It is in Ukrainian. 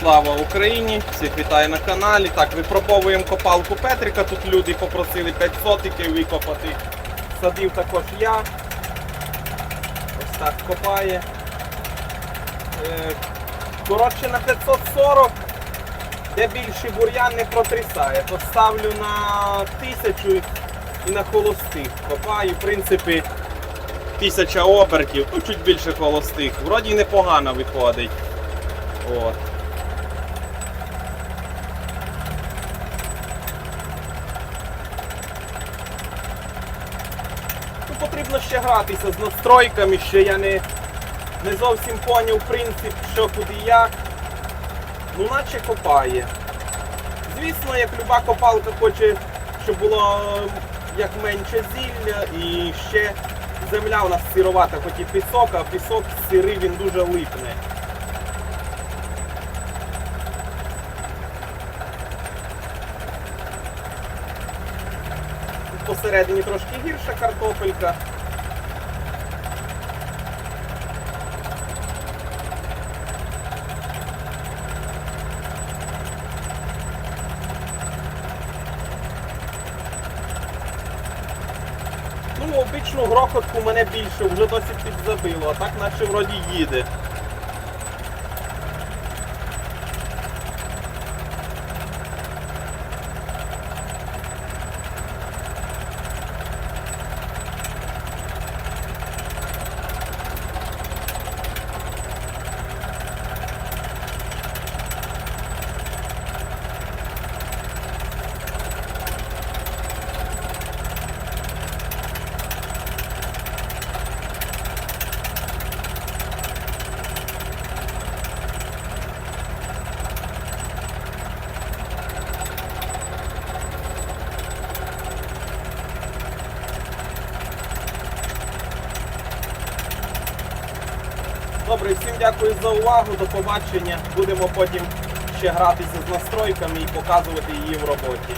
Слава Україні! Всіх вітаю на каналі. Так, випробовуємо копалку Петрика. Тут люди попросили 5 сотиків викопати. Садив також я. Ось так копає. Е, Коротше на 540, де більший бур'ян не протрясає. То ставлю на 1000 і на холостих. Копаю, в принципі, 1000 обертів, ну чуть більше холостих. Вроді непогано виходить. От. Потрібно ще гратися з настройками, ще я не, не зовсім поняв принцип, що куди як. Ну, наче копає. Звісно, як люба копалка хоче, щоб було е, як менше зілля і ще земля у нас сіровата, хоч і пісок, а пісок сирий він дуже липне. Посередині трошки гірша картопелька. Ну, обичну грохотку мене більше, вже досить підзабило, а так наче вроді їде. Добре, всім дякую за увагу, до побачення. Будемо потім ще гратися з настройками і показувати її в роботі.